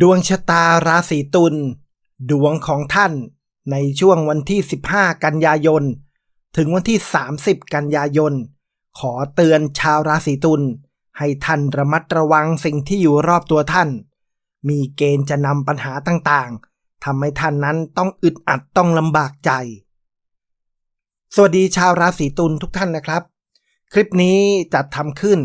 ดวงชะตาราศีตุล ดวงของท่านในช่วงวันที่ 15 กันยายน ถึงวันที่ 30 กันยายน ขอเตือนชาวราศีตุล ให้ท่านระมัดระวังสิ่งที่อยู่รอบตัวท่าน มีเกณฑ์จะนำปัญหาต่างๆทำให้ท่านนั้นต้องอึดอัดต้องลำบากใจ สวัสดีชาวราศีตุลทุกท่านนะครับ คลิปนี้จัดทำขึ้น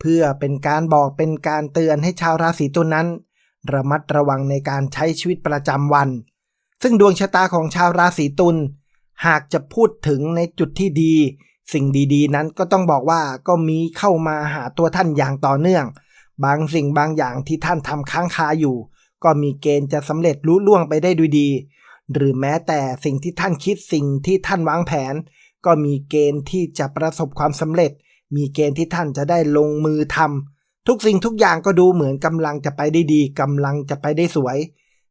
เพื่อเป็นการบอกเป็นการเตือนให้ชาวราศีตุลนั้น ระมัดระวังในการใช้ชีวิตประจำวัน ซึ่งดวงชะตาของชาวราศีตุลหากจะพูดถึงในจุดที่ดี สิ่งดีๆ นั้นก็ต้องบอกว่าก็มีเข้ามาหาตัวท่านอย่างต่อเนื่อง บางสิ่งบางอย่างที่ท่านทำค้างคาอยู่ ก็มีเกณฑ์จะสำเร็จลุล่วงไปได้ด้วยดี หรือแม้แต่สิ่งที่ท่านคิดสิ่งที่ท่านวางแผน ก็มีเกณฑ์ที่จะประสบความสำเร็จ มีเกณฑ์ที่ท่านจะได้ลงมือทำ ทุกสิ่งทุกอย่างก็ดูเหมือนกำลังจะไปได้ดีกำลังจะไปได้สวย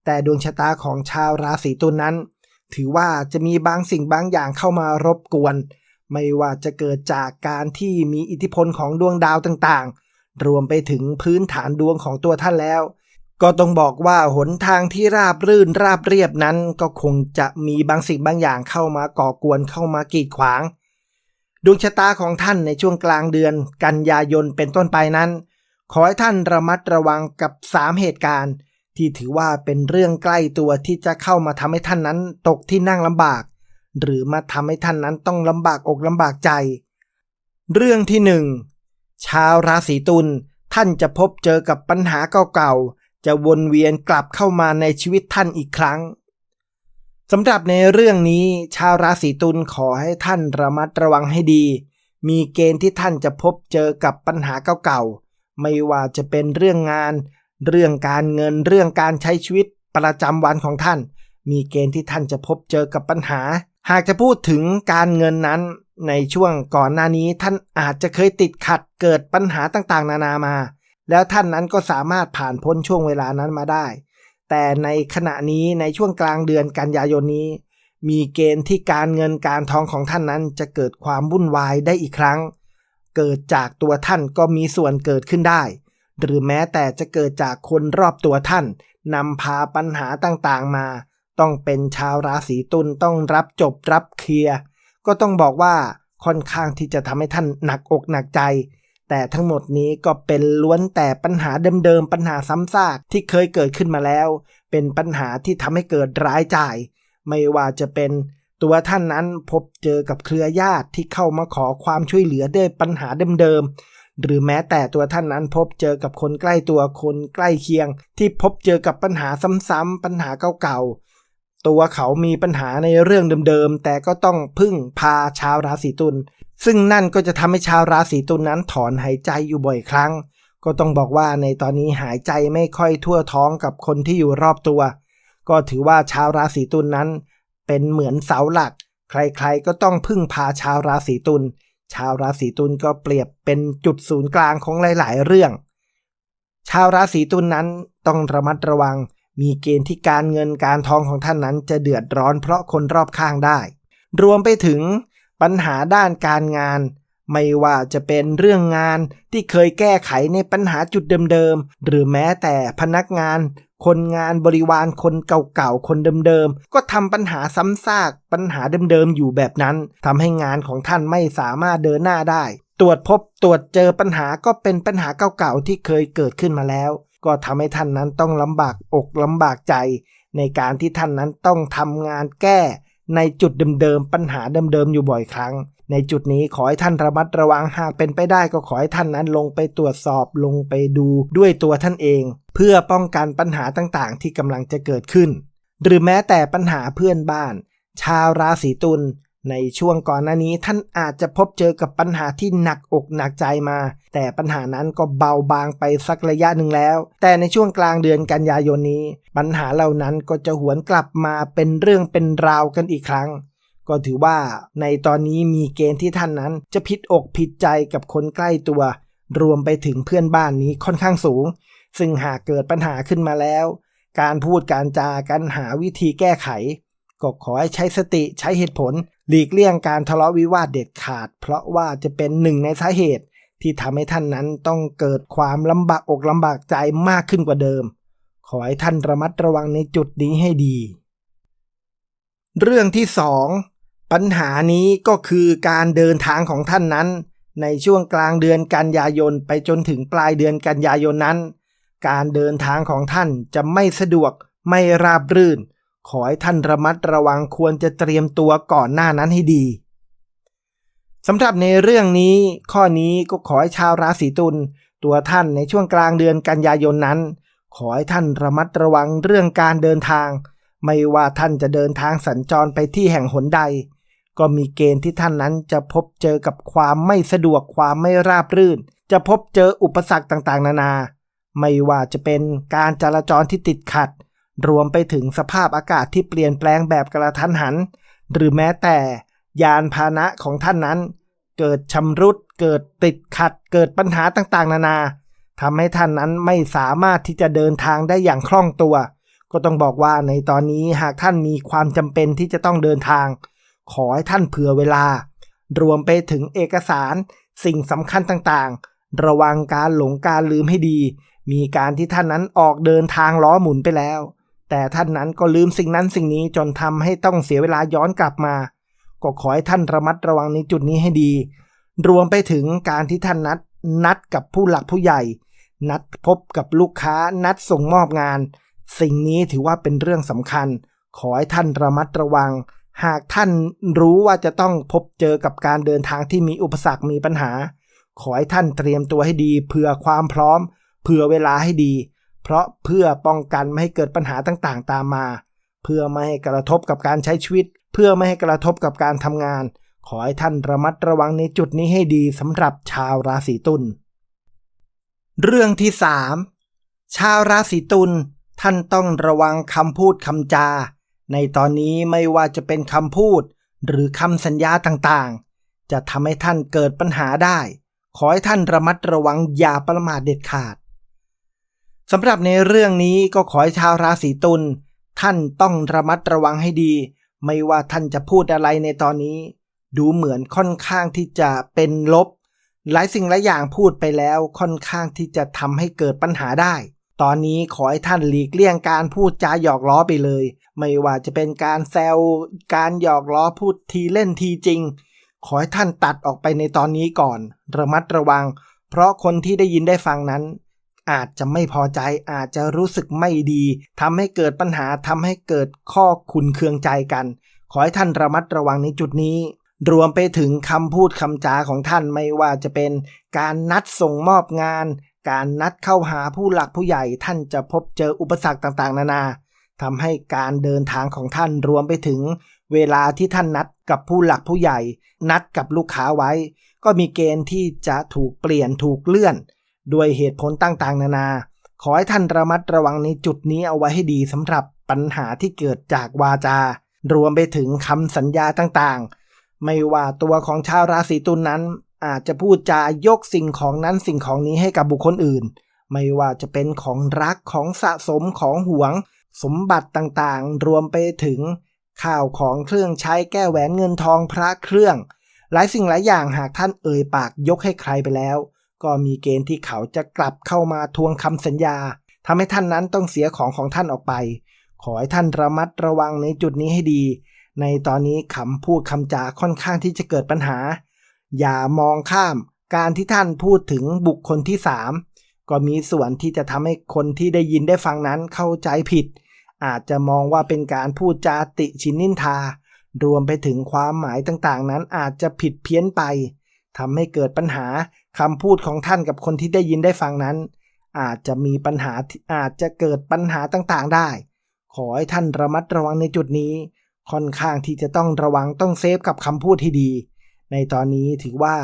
แต่ดวงชะตาของชาวราศีตุลนนั้น ถือว่าจะมีบางสิ่งบางอย่างเข้ามารบกวน ไม่ว่าจะเกิดจากการที่มีอิทธิพลของดวงดาวต่างๆ รวมไปถึงพื้นฐานดวงของตัวท่านแล้ว ก็ต้องบอกว่าหนทางที่ราบรื่นราบเรียบนั้น ก็คงจะมีบางสิ่งบางอย่างเข้ามาก่อกวนเข้ามากีดขวาง ดวงชะตาของท่านในช่วงกลางเดือน กันยายนเป็นต้นไปนั้น ขอให้ท่านระมัดระวังกับ 3 เหตุการณ์ ที่ถือว่าเป็นเรื่องใกล้ตัวที่จะเข้ามาทำให้ท่านนั้นตกที่นั่งลำบาก หรือมาทำให้ท่านนั้นต้องลำบากอกลำบากใจ เรื่องที่หนึ่งชาวราศีตุลท่านจะพบเจอกับปัญหาเก่าๆ จะวนเวียนกลับเข้ามาในชีวิตท่านอีกครั้งสำหรับในเรื่องนี้ ชาวราศีตุลขอให้ท่านระมัดระวังให้ดี มีเกณฑ์ที่ท่านจะพบเจอกับปัญหาเก่าๆ ไม่ว่าจะเป็นเรื่องงาน เรื่องการเงินเรื่องการใช้ชีวิตประจำวันของท่าน มีเกณฑ์ที่ท่านจะพบเจอกับปัญหา หากจะพูดถึงการเงินนั้น ในช่วงก่อนหน้านี้ท่านอาจจะเคยติดขัดเกิดปัญหาต่างๆ นานามา แล้วท่านนั้นก็สามารถผ่านพ้นช่วงเวลานั้นมาได้ แต่ในขณะนี้ในช่วงกลางเดือนกันยายนนี้ มีเกณฑ์ที่การเงินการทองของท่านนั้นจะเกิดความวุ่นวายได้อีกครั้ง เกิดจากตัวท่านก็มีส่วนเกิดขึ้นได้ หรือแม้แต่จะเกิดจากคนรอบตัวท่านนำพาปัญหาต่างๆมา ต้องเป็นชาวราศีตุลต้องรับจบรับเคลียร์ก็ต้องบอกว่าค่อนข้างที่จะทำให้ท่านหนักอกหนักใจ แต่ทั้งหมดนี้ก็เป็นล้วนแต่ปัญหาเดิมๆปัญหาซ้ำซากที่เคยเกิดขึ้นมาแล้ว เป็นปัญหาที่ทำให้เกิดร้ายจ่าย ไม่ว่าจะเป็น ตัวท่านนั้นพบเจอกับเครือญาติที่เข้ามาขอความช่วยเหลือด้วยปัญหาเดิมๆ หรือแม้แต่ตัวท่านนั้นพบเจอกับคนใกล้ตัวคนใกล้เคียง ที่พบเจอกับปัญหาซ้ำๆปัญหาเก่าๆ ตัวเขามีปัญหาในเรื่องเดิมๆ แต่ก็ต้องพึ่งพาชาวราศีตุล ซึ่งนั่นก็จะทำให้ชาวราศีตุลนั้นถอนหายใจอยู่บ่อยครั้ง ก็ต้องบอกว่าในตอนนี้หายใจไม่ค่อยทั่วท้องกับคนที่อยู่รอบตัว ก็ถือว่าชาวราศีตุลนั้น เป็นเหมือนเสาหลัก ใครๆก็ต้องพึ่งพาชาวราศีตุล ชาวราศีตุลก็เปรียบเป็นจุดศูนย์กลางของหลาย ๆ เรื่อง ชาวราศีตุลนั้นต้องระมัดระวัง มีเกณฑ์ที่การเงินการทองของท่านนั้นจะเดือดร้อนเพราะคนรอบข้างได้ รวมไปถึงปัญหาด้านการงาน ไม่ว่าจะเป็นเรื่องงานที่เคยแก้ไขในปัญหาจุดเดิมๆ หรือแม้แต่พนักงาน คนงานบริวารคนเก่าๆ คนเดิมๆ ก็ทำปัญหาซ้ำซากปัญหาเดิมๆ อยู่แบบนั้นทำให้งานของท่านไม่สามารถเดินหน้าได้ ตรวจพบตรวจเจอปัญหาก็เป็นปัญหาเก่าๆ ที่เคยเกิดขึ้นมาแล้ว ก็ทำให้ท่านนั้นต้องลำบากอกลำบากใจ ในการที่ท่านนั้นต้องทำงานแก้ในจุดเดิมๆ ปัญหาเดิมๆ อยู่บ่อยครั้ง ในจุดนี้ขอให้ท่านระมัดระวังหากเป็นไปได้ก็ขอให้ท่านนั้นลงไปตรวจสอบลงไปดูด้วยตัวท่านเอง เพื่อป้องกันปัญหาต่างๆ ที่กำลังจะเกิดขึ้น หรือแม้แต่ปัญหาเพื่อนบ้าน ชาวราศีตุลในช่วงก่อนหน้านี้ท่านอาจจะพบเจอกับปัญหาที่หนักอกหนักใจมา แต่ปัญหานั้นก็เบาบางไปสักระยะหนึ่งแล้ว แต่ในช่วงกลางเดือนกันยายนนี้ ปัญหาเหล่านั้นก็จะหวนกลับมาเป็นเรื่องเป็นราวกันอีกครั้ง ก็ถือว่าในตอนนี้มีเกณฑ์ที่ท่านนั้นจะผิดอกผิดใจกับคนใกล้ตัว รวมไปถึงเพื่อนบ้านนี้ค่อนข้างสูง ซึ่งหากเกิดปัญหาขึ้นมาแล้ว การพูดการจากันหาวิธีแก้ไข ก็ขอให้ใช้สติใช้เหตุผล หลีกเลี่ยงการทะเลาะวิวาทเด็ดขาด เพราะว่าจะเป็นหนึ่งในสาเหตุที่ทำให้ท่านนั้นต้องเกิดความลำบากอกลำบากใจมากขึ้นกว่าเดิมขขอให้ท่านระมัดระวังในจุดนี้ให้ดี เรื่องที่สอง ปัญหานี้ก็คือการเดินทางของท่านนั้น ในช่วงกลางเดือนกันยายนไปจนถึงปลายเดือนกันยายนนั้น การเดินทางของท่านจะไม่สะดวกไม่ราบรื่น ขอให้ท่านระมัดระวังควรจะเตรียมตัวก่อนหน้านั้นให้ดีสำหรับในเรื่องนี้ ข้อนี้ก็ขอให้ชาวราศีตุลตัวท่านในช่วงกลางเดือนกันยายนนั้น ขอให้ท่านระมัดระวังเรื่องการเดินทาง ไม่ว่าท่านจะเดินทางสัญจรไปที่แห่งหนใด ก็มีเกณฑ์ที่ท่านนั้นจะพบเจอกับความไม่สะดวกความไม่ราบรื่น จะพบเจออุปสรรคต่างๆ นานา ไม่ว่าจะเป็นการจราจรที่ติดขัด รวมไปถึงสภาพอากาศที่เปลี่ยนแปลงแบบกระทันหัน หรือแม้แต่ยานพาหนะของท่านนั้น เกิดชำรุด เกิดติดขัด เกิดปัญหาต่างๆ นานาทำให้ท่านนั้นไม่สามารถที่จะเดินทางได้อย่างคล่องตัว ก็ต้องบอกว่าในตอนนี้หากท่านมีความจำเป็นที่จะต้องเดินทาง ขอให้ท่านเผื่อเวลา รวมไปถึงเอกสารสิ่งสำคัญต่างๆ ระวังการหลงการลืมให้ดี มีการที่ท่านนั้นออกเดินทางล้อหมุนไปแล้ว แต่ท่านนั้นก็ลืมสิ่งนั้นสิ่งนี้จนทำให้ต้องเสียเวลาย้อนกลับมา ก็ขอให้ท่านระมัดระวังในจุดนี้ให้ดี รวมไปถึงการที่ท่านนัดนัดกับผู้หลักผู้ใหญ่ นัดพบกับลูกค้านัดส่งมอบงาน สิ่งนี้ถือว่าเป็นเรื่องสำคัญ ขอให้ท่านระมัดระวัง หากท่านรู้ว่าจะต้องพบเจอกับการเดินทางที่มีอุปสรรคมีปัญหา ขอให้ท่านเตรียมตัวให้ดีเผื่อความพร้อม เผื่อเวลาให้ดี เพราะเพื่อป้องกันไม่ให้เกิดปัญหาต่างๆ ตามมา เพื่อไม่ให้กระทบกับการใช้ชีวิต เพื่อไม่ให้กระทบกับการทำงาน ขอให้ท่านระมัดระวังในจุดนี้ให้ดีสำหรับชาวราศีตุลเรื่องที่ 3 ชาวราศีตุลท่านต้องระวังคำพูดคำจา ในตอนนี้ไม่ว่าจะเป็นคำพูด หรือคำสัญญาต่างๆ จะทำให้ท่านเกิดปัญหาได้ ขอให้ท่านระมัดระวังอย่าประมาทเด็ดขาดสำหรับในเรื่องนี้ก็ขอให้ชาวราศีตุลท่านต้องระมัดระวังให้ดี ไม่ว่าท่านจะพูดอะไรในตอนนี้ ดูเหมือนค่อนข้างที่จะเป็นลบ หลายสิ่งหลายอย่างพูดไปแล้วค่อนข้างที่จะทำให้เกิดปัญหาได้ ตอนนี้ขอให้ท่านหลีกเลี่ยงการพูดจาหยอกล้อไปเลย ไม่ว่าจะเป็นการแซวการหยอกล้อพูดทีเล่นทีจริง ขอให้ท่านตัดออกไปในตอนนี้ก่อน ระมัดระวัง เพราะคนที่ได้ยินได้ฟังนั้น อาจจะไม่พอใจอาจจะรู้สึกไม่ดีทำให้เกิดปัญหาทำให้เกิดข้อขุนเคืองใจกัน ขอให้ท่านระมัดระวังในจุดนี้รวมไปถึงคำพูดคำจาของท่านไม่ว่าจะเป็นการนัดส่งมอบงาน การนัดเข้าหาผู้หลักผู้ใหญ่ท่านจะพบเจออุปสรรคต่างๆ นานาทำให้การเดินทางของท่านรวมไปถึง เวลาที่ท่านนัดกับผู้หลักผู้ใหญ่ นัดกับลูกค้าไว้ ก็มีเกณฑ์ที่จะถูกเปลี่ยนถูกเลื่อน ด้วยเหตุผลต่างๆ นานา ขอให้ท่านระมัดระวังในจุดนี้เอาไว้ให้ดีสำหรับปัญหาที่เกิดจากวาจา รวมไปถึงคำสัญญาต่างๆ ไม่ว่าตัวของชาวราศีตุลนนั้น อาจจะพูดจายกสิ่งของนั้นสิ่งของนี้ให้กับบุคคลอื่น ไม่ว่าจะเป็นของรักของสะสมของหวง สมบัติต่างๆ รวมไปถึงข้าวของเครื่องใช้แก้แหวนเงินทองพระเครื่อง หลายสิ่งหลายอย่างหากท่านเอ่ยปากยกให้ใครไปแล้ว ก็มีเกณฑ์ที่เขาจะกลับเข้ามาทวงคำสัญญาทำให้ท่านนั้นต้องเสียของของท่านออกไป ขอให้ท่านระมัดระวังในจุดนี้ให้ดี ในตอนนี้คำพูดคำจาค่อนข้างที่จะเกิดปัญหา อย่ามองข้ามการที่ท่านพูดถึงบุคคลที่สามก็มีส่วนที่จะทำให้คนที่ได้ยินได้ฟังนั้นเข้าใจผิด อาจจะมองว่าเป็นการพูดจาติชินนินทา รวมไปถึงความหมายต่างๆ นั้นอาจจะผิดเพี้ยนไปทำให้เกิดปัญหาคำพูดของท่านกับคนที่ได้ยินได้ฟังนั้น อาจจะมีปัญหาอาจจะเกิดปัญหาต่างๆ ได้ ขอให้ท่านระมัดระวังในจุดนี้ ค่อนข้างที่จะต้องระวังต้องเซฟกับคำพูดที่ดี ในตอนนี้ถือว่า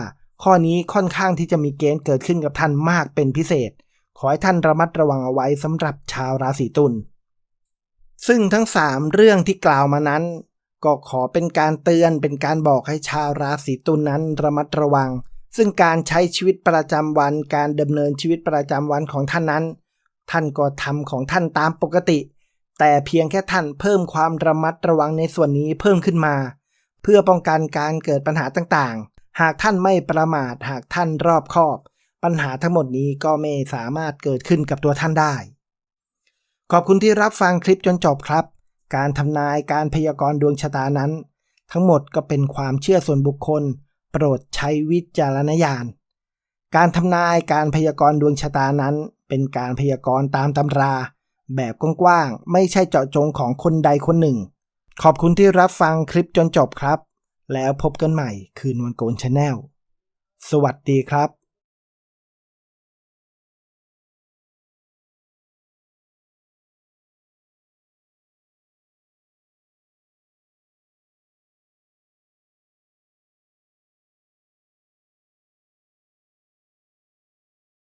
ข้อนี้ค่อนข้างที่จะมีเกณฑ์เกิดขึ้นกับท่านมากเป็นพิเศษ ขอให้ท่านระมัดระวังเอาไว้สำหรับชาวราศีตุล ซึ่งทั้งสามเรื่องที่กล่าวมานั้น ก็ขอเป็นการเตือนเป็นการบอกให้ชาวราศีตุลนนั้นระมัดระวัง ซึ่งการใช้ชีวิตประจำวันการดำเนินชีวิตประจำวันของท่านนั้น ท่านก็ทำของท่านตามปกติ แต่เพียงแค่ท่านเพิ่มความระมัดระวังในส่วนนี้เพิ่มขึ้นมา เพื่อป้องกันการเกิดปัญหาต่างๆ หากท่านไม่ประมาทหากท่านรอบคอบ ปัญหาทั้งหมดนี้ก็ไม่สามารถเกิดขึ้นกับตัวท่านได้ ขอบคุณที่รับฟังคลิปจนจบครับ การทำนายการพยากรณ์ดวงชะตานั้น ทั้งหมดก็เป็นความเชื่อส่วนบุคคล โปรดใช้วิจารณญาณ การทำนายการพยากรณ์ดวงชะตานั้น เป็นการพยากรณ์ตามตำรา แบบกว้างๆไม่ใช่เจาะจงของคนใดคนหนึ่ง ขอบคุณที่รับฟังคลิปจนจบครับ แล้วพบกันใหม่คืนวันโกนชาแนลสวัสดีครับ